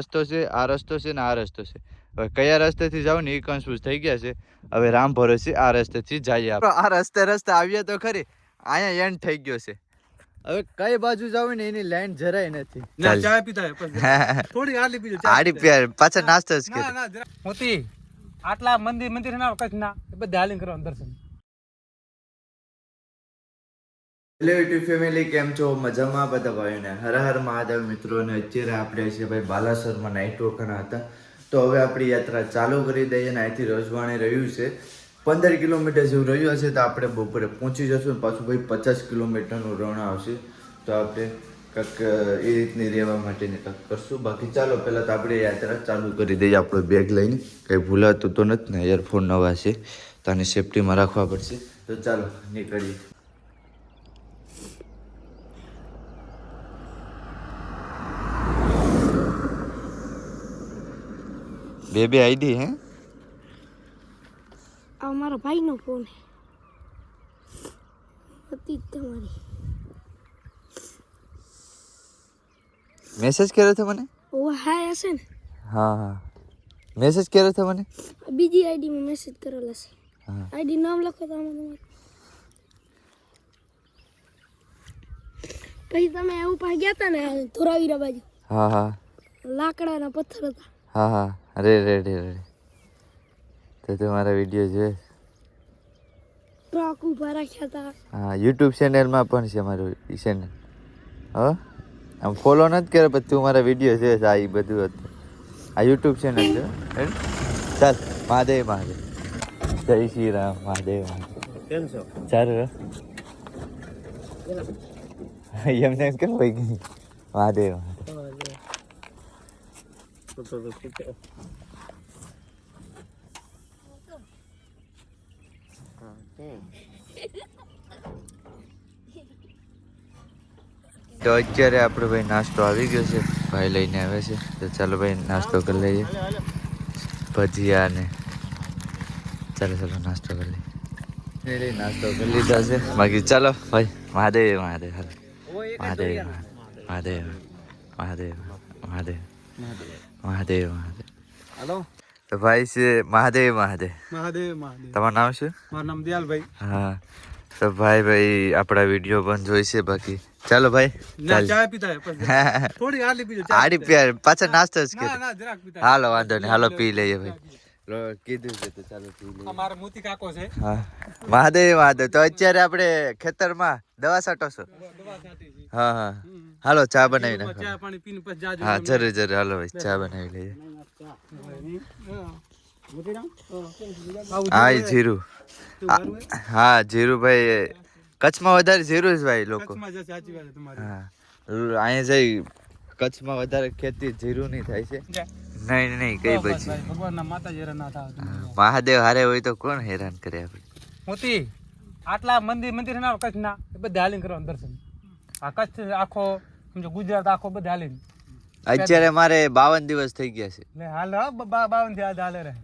રસ્તો છે આ રસ્તો છે ને આ રસ્તો છે. હવે કયા રસ્તેથી જાવ ને એ કન્ફ્યુઝ થઈ ગયા છે. હવે રામ ભરોસી આ રસ્તેથી જઈએ આ રસ્તે રસ્તે આવીએ તો ખરી. અહીંયા એન્ડ થઈ ગયો છે. હવે કઈ બાજુ જાવ ને એની લાઈન જરાય નથી. ના ચા પીતા થોડી આડી પીજો આડી પીયા પાછા નાસ્તો જ ના કરે ના જરા મોતી આટલા મંદિર મંદિર ના કચ્છ ના બધા હાલીને કરવાનું દર્શન હેલો યુટ્યુબ ફેમિલી કેમ છો? મજામાં બધા ભાઈઓને? હર હર મહાદેવ મિત્રો અને અત્યારે આપણે છે ભાઈ બાલાસરમાં નાઇટ રોકાણા હતા. તો હવે આપણી યાત્રા ચાલુ કરી દઈએ અને અહીંથી રજવાણી રહ્યું છે. પંદર કિલોમીટર જેવું રહ્યું હશે તો આપણે બપોરે પહોંચી જશું અને પાછું ભાઈ પચાસ કિલોમીટરનું રણ આવશે. તો આપણે કંઈક એ રીતની રહેવા માટેની કંઈક કરશું. બાકી ચાલો, પહેલાં તો આપણે યાત્રા ચાલુ કરી દઈએ આપણો બેગ લઈને. કંઈ ભૂલાતું તો નથી ને એરફોન નવા છે. તો આને સેફટીમાં રાખવા પડશે. તો ચાલો, નીકળીએ. બે બે આઈડી હે? આ મારા ભાઈનો ફોન હતી તમારી. મેસેજ કર્યો છે મને? ઓ હાય હશે ને. હા હા. મેસેજ કર્યો છે મને? બીજી આઈડીમાં મેસેજ કરેલો છે. આઈડી નામ લખો તો આમાં તમારું. પછી તમે એવું પાસે ગયા હતા ને ધોરાવીરા બાજુ. હા હા. લાકડાના પથ્થર હતા. હા હા. અરે રે રે રે તો મારા વીડિયો જોઈશ ટ્રક ઊભા રાખ્યા હતા હા યુટ્યુબ ચેનલમાં પણ છે મારું ચેનલ હ? આમ ફોલો નથી કર્યો પછી તું મારા વીડિયો જોઈશ આ એ બધું હતું. આ યુટ્યુબ ચેનલ છે? ચાલ મહાદેવ મહાદેવ. જય શ્રી રામ મહાદેવ મહાદેવ. કેમ છો? ચાલો એમને એમ કેમ હોય ગઈ મહાદેવ મહાદેવ. તો અત્યારે આપણો ભાઈ નાસ્તો આવી ગયો છે. ભાઈ લઈને આવે છે. તો ચાલો ભાઈ નાસ્તો કરી લઈએ. ભજીયા ને ચાલો ચાલો નાસ્તો કરી લઈએ. નાસ્તો કરી લીધા છે. બાકી ચાલો ભાઈ મહાદેવ મહાદેવ હાલો. મહાદેવ મહાદેવ મહાદેવ મહાદેવ મહાદેવ. મહાદેવ હાલો. તો ભાઈ છે મહાદેવ મહાદેવ. મહાદેવ મહાદેવ. તમારું નામ શું? મારું નામ દયાલભાઈ. હા. તો ભાઈ ભાઈ આપણા વીડિયો પણ જોઈશે બાકી. ચાલો ભાઈ ચા પીતા થોડી પીજો આડી પાછા નાસ્તો જ હે. હાલો વાંધો નહીં હાલો પી લઈએ ભાઈ. કીધું છે તો ચાલો પી લઈએ. મારો મોતી કાકો છે. હા. મહાદેવ મહાદેવ. તો અત્યારે આપણે ખેતરમાં દવા છાંટી છે. હા હા. હાલો ચા બનાવી ચા પાણી પીને પછી જાજો હા જરૂર જરૂર હાલો ભાઈ ચા બનાવી લઈએ. હા. જીરું. હા જીરુભાઈ કચ્છમાં વધારે જીરું જ ભાઈ લોકો. હા. અહીંયા જઈ કચ્છમાં વધારે ખેતી જીરું ની થાય છે. નહીં નહીં કઈ પછી ભગવાનના હેરાન ના મહાદેવ હારે હોય તો કોણ હેરાન કરે આપણે? મોતી આટલા મંદિર મંદિર ના કચ્છ ના બધા હાલીને કરવાનું દર્શન. આ કચ્છ આખો સમજો ગુજરાત આખો બધા હાલીને. અત્યારે મારે બાવન દિવસ થઈ ગયા છે. એટલે હાલ હા, બા- બાવનથી આજ હાલે રહે.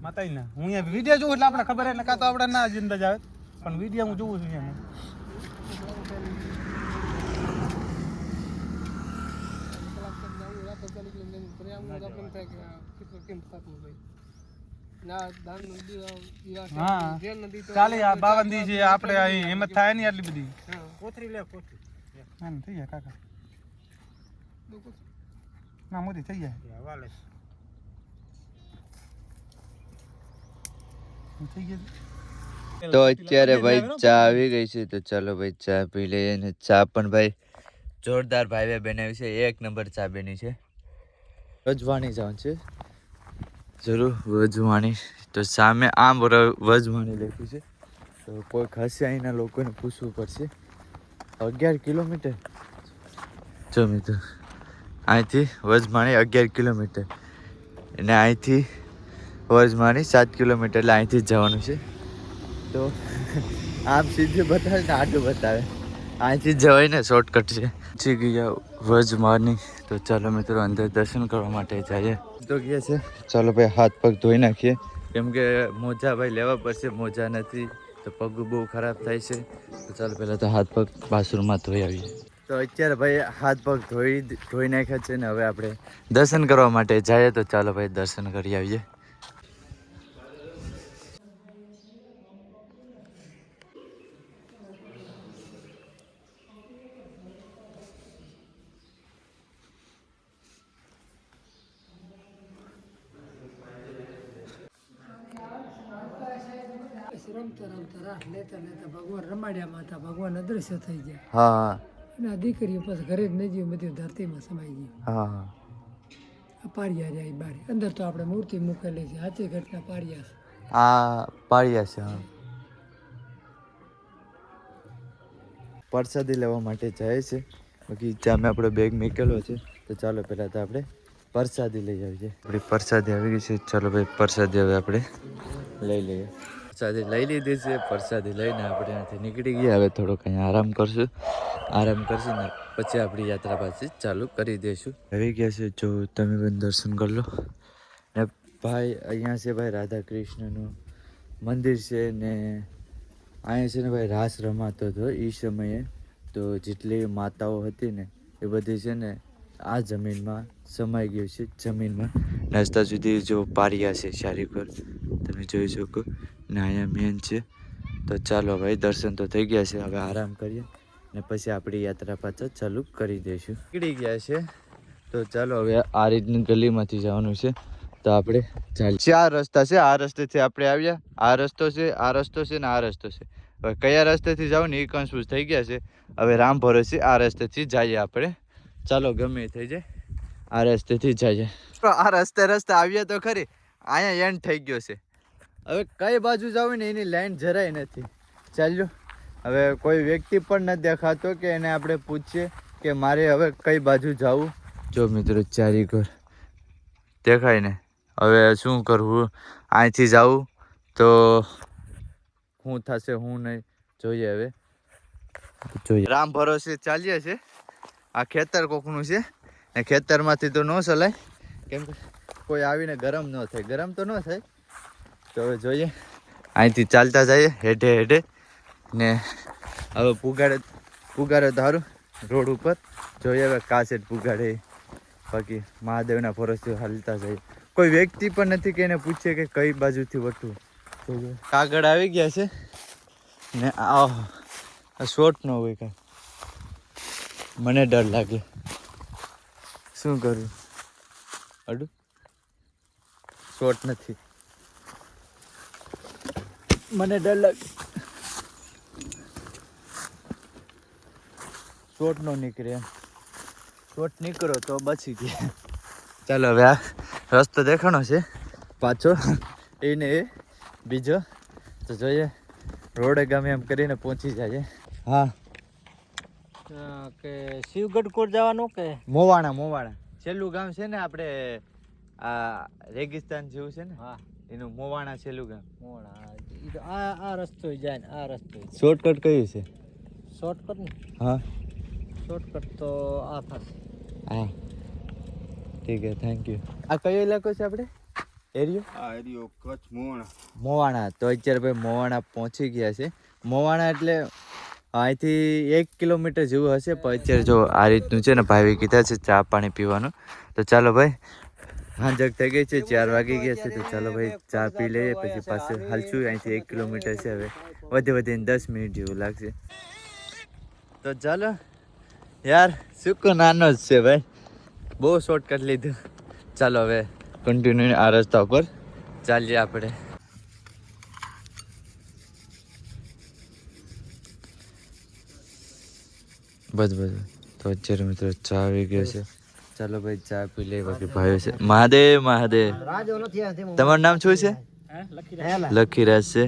માતાજી ના હું અહીંયા વીડિયો જોઉં એટલે આપણે ખબર એટલે કાં તો આપણે ના જિંદા આવે. પણ વીડિયો હું જોઉં છું અહીંયા. હા. આ બાવન દી છે આપણે અહીં હિંમત થાય નહીં આટલી બધી. કોથરી લે કોથરી ના ના, થઈ જાય કાકા ના મોદી થઈ જાય થઈ ગયા તો અત્યારે ભાઈ ચા આવી ગઈ છે તો ચાલો ભાઈ ચા પી લઈએ અને ચા પણ ભાઈ જોરદાર ભાઈ બનાવી છે એક નંબર ચા બની છે વજવાણી જવાનું છે. જરૂર વજવાણી. તો સામે આમ વજવાણી લખ્યું છે. તો કોઈ ખાસે અહીંના લોકોને પૂછવું પડશે. અગિયાર કિલોમીટર. જો મિત્રો? અહીંથી વજમાણી અગિયાર કિલોમીટર. અને અહીંથી વજમાણી સાત કિલોમીટર. એટલે અહીંથી જ જવાનું છે. તો આમ સીધું બતાવે ને આટલું બતાવે. અહીંથી જવાય ને શોર્ટકટ છે. પછી ગયા વજમાની તો ચાલો મિત્રો, અંદર દર્શન કરવા માટે જઈએ. તો ગયા છે. ચાલો ભાઈ, હાથ પગ ધોઈ નાખીએ. કેમ કે મોજા ભાઈ લેવા પડશે, મોજા નથી. તો પગ બહુ ખરાબ થાય છે. તો ચાલો, પહેલાં તો હાથ પગ બાથરૂમમાં ધોઈ આવીએ. તો અત્યારે ભાઈ હાથ પગ ધોઈ ધોઈ નાખ્યા છે ને હવે આપણે દર્શન કરવા માટે જઈએ તો ચાલો ભાઈ દર્શન કરી આવીએ રમતા રમતા રાત લેતા લેતા ભગવાન રમાડ્યામાં હતા ભગવાન અદૃશ્ય થઈ ગયા. હા. હા અને આ દીકરીઓ પછી ઘરે જ નહીં જીવ ધરતીમાં સમાઈ ગઈ. હા. હા આ પાળિયા રહ્યા બાર. અંદર તો આપણે મૂર્તિ મૂકેલી છે હાથી ઘટના પાળિયા છે. આ પાળિયા છે હા. પ્રસાદી લેવા માટે જાય છે. બાકી જામે આપણો બેગ મૂકેલો છે. તો ચાલો પહેલાં તો આપણે પ્રસાદી લઈ આવીએ. આપણી પ્રસાદી આવી ગઈ છે. ચાલો ભાઈ પ્રસાદી હવે આપણે લઈ લઈએ. પ્રસાદી લઈ લીધી છે. પ્રસાદી લઈને આપણે ત્યાંથી નીકળી ગયા. હવે થોડોક અહીંયા આરામ કરશું. આરામ કરશું ને પછી આપણી યાત્રા પાછી ચાલુ કરી દઈશું. આવી ગયા છે. જો તમે પણ દર્શન કરી લો. ને ભાઈ, અહીંયા છે ભાઈ રાધા કૃષ્ણનું મંદિર છે ને અહીંયા છે ને ભાઈ રાસ રમાતો હતો એ સમયે. તો જેટલી માતાઓ હતી ને એ બધી છે ને આ જમીનમાં સમાઈ ગયું છે, જમીનમાં. નાસ્તા સુધી જો પારિયા છે ચારી પર તમે જોઈ શકો. ને અહીંયા મેન છે. તો ચાલો ભાઈ, દર્શન તો થઈ ગયા છે. હવે આરામ કરીએ ને પછી આપણી યાત્રા પાછા ચાલુ કરી દઈશું. નીકળી ગયા છે. તો ચાલો હવે આ રીતની ગલીમાંથી જવાનું છે. તો આપણે ચાલ ચાર રસ્તા છે. આ રસ્તેથી આપણે આવ્યા. આ રસ્તો છે, આ રસ્તો છે ને આ રસ્તો છે. હવે કયા રસ્તેથી જાવ ને એ કન્ફ્યુઝ થઈ ગયા છે. હવે રામ ભરોસે આ રસ્તેથી જઈએ આપણે. ચાલો ગમે થઈ જાય. આ રસ્તેથી જઈએ. આ રસ્તે રસ્તે આવ્યા તો ખરી. અહીંયા એન્ડ થઈ ગયો છે. હવે કઈ બાજુ જવું ને એની લાઈન જરાય નથી. ચાલ્યો. હવે કોઈ વ્યક્તિ પણ નથી દેખાતો કે એને આપણે પૂછીએ કે મારે હવે કઈ બાજુ જવું. જો મિત્રો, ચારી ઘર. દેખાય ને? હવે શું કરવું? અહીંથી જવું તો શું થશે શું નહીં. જોઈએ હવે. જોઈએ. રામ ભરોસે ચાલીએ છે. આ ખેતર કોકનું છે. ને ખેતરમાંથી તો ન ચલાય કેમ કે કોઈ આવીને ગરમ ન થાય. ગરમ તો ન થાય. તો હવે જોઈએ. અહીંથી ચાલતા જઈએ, હેઠે હેઠે. ને હવે પુગાડે પુગાડે ધારું, રોડ ઉપર. જોઈએ હવે કાસેટ પુગાડે. બાકી મહાદેવના ફરસથી હાલતા જઈએ. કોઈ વ્યક્તિ પણ નથી કે એને પૂછે કે કઈ બાજુથી વટવું કાગળ આવી ગયા છે. ને આ શોર્ટ ન હોય કાંઈ. મને ડર લાગે. શું કરું? અડું? શોર્ટ નથી. મને ડર લાગે. શોર્ટ નો નીકળે એમ. શોર્ટ નીકળો તો બચી ગયા. ચાલો હવે આ રસ્તો દેખાણો છે. પાછો એને એ બીજો. તો જોઈએ રોડે ગામે એમ કરીને પહોંચી જાય હા. કે શિવગઢ કોટ જવાનું કે? મોવાણા મોવાણા. છેલ્લું ગામ છે ને આપણે આ રેગિસ્તાન જેવું છે ને? હા. એનું મોવાણા છેલ્લું ગામ. મોવાણા આ આ રસ્તો જાય ને આ રસ્તો શોર્ટકટ કયું છે? શોર્ટકટ ને? હા. શોર્ટકટ તો આ થશે હા. ઠીક છે થેન્ક યુ આ કયો ઇલાકો છે આપણે? એરિયો આ એરિયો કચ્છ મોવાણા. મોવાણા. તો અત્યારે ભાઈ મોવાણા પહોંચી ગયા છે. મોવાણા એટલે અહીંથી એક કિલોમીટર જેવું હશે પણ અત્યારે જો આ રીતનું છે ને ભાઈ કીધા છે ચા પાણી પીવાનું. તો ચાલો ભાઈ હાંજક થઈ ગઈ છે ચાર વાગી ગયા છે તો ચાલો ભાઈ ચા પી લઈએ પછી પાછું હાલશું અહીંથી એક કિલોમીટર છે હવે. વધે વધીને દસ મિનિટ જેવું લાગશે. તો ચાલો યાર સુકો નાનો જ છે ભાઈ. બહુ શોર્ટકટ લીધું. ચાલો હવે કન્ટિન્યુ આ રસ્તા ઉપર ચાલીએ આપણે. બસ બસ. તો અત્યારે મિત્રો ચા આવી ગયો છે. ચાલો ભાઈ ચા પી લે બાકી ભાઈઓ છે. મહાદેવ. મહાદેવ તમારું નામ શું છે? લખીરાજ છે.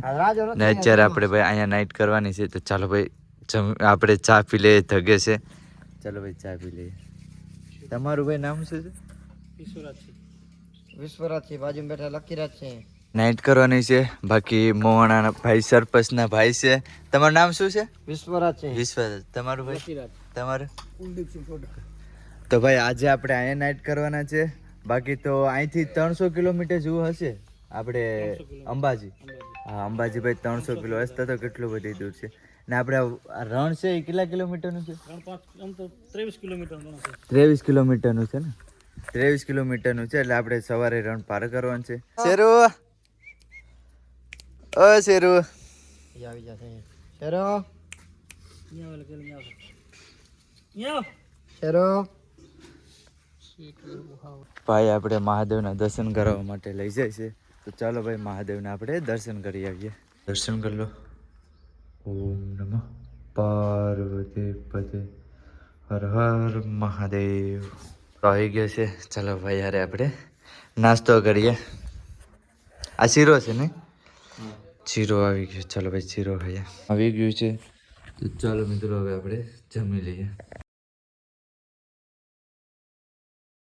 ને અત્યારે આપણે ભાઈ અહીંયા નાઇટ કરવાની છે તો ચાલો ભાઈ જમ આપણે ચા પી લઈએ ધગે છે. ચાલો ભાઈ ચા પી લઈએ. તમારું ભાઈ નામ શું છે? વિશ્વરાજ છે બાજુ બેઠા લખીરાજ છે. નાઇટ કરવાની છે બાકી મોવાણાના ભાઈ સરપંચના ભાઈ છે. તમારું નામ શું છે? વિશ્વરાજ. છે વિશ્વાસ તમારું ભાઈ તમારું? કુલદીપસિંહ તો ભાઈ આજે આપણે અહીંયા નાઇટ કરવાના છે. બાકી તો અહીંથી ત્રણસો કિલોમીટર જેવું હશે આપણે અંબાજી. હા અંબાજી ભાઈ ત્રણસો કિલો હશે તો કેટલું બધી દૂર છે. ને આપણે રણ છે એ કેટલા કિલોમીટરનું છે? ત્રેવીસ કિલોમીટરનું ગણો ત્રેવીસ કિલોમીટરનું છે ને? ત્રેવીસ કિલોમીટરનું છે એટલે આપણે સવારે રણ પાર કરવાનું છે. શેરુ! ઓ શેરુ! આવી જશે. શેરો! શેરો! ભાઈ, આપણે મહાદેવના દર્શન કરવા માટે લઈ જાય છે. તો ચાલો ભાઈ, મહાદેવના આપણે દર્શન કરી આવીએ. દર્શન કરી લો. ઓમ નમઃ. પાર્વતી પદે હર હર મહાદેવ. આવી ગયો છે. ચાલો ભાઈ યારે આપણે નાસ્તો કરીએ. આ શીરો છે ને? શીરો આવી ગયો. ચાલો ભાઈ, શીરો ખાઈએ. આવી ગયું છે. તો ચાલો મિત્રો, હવે આપણે જમી લઈએ.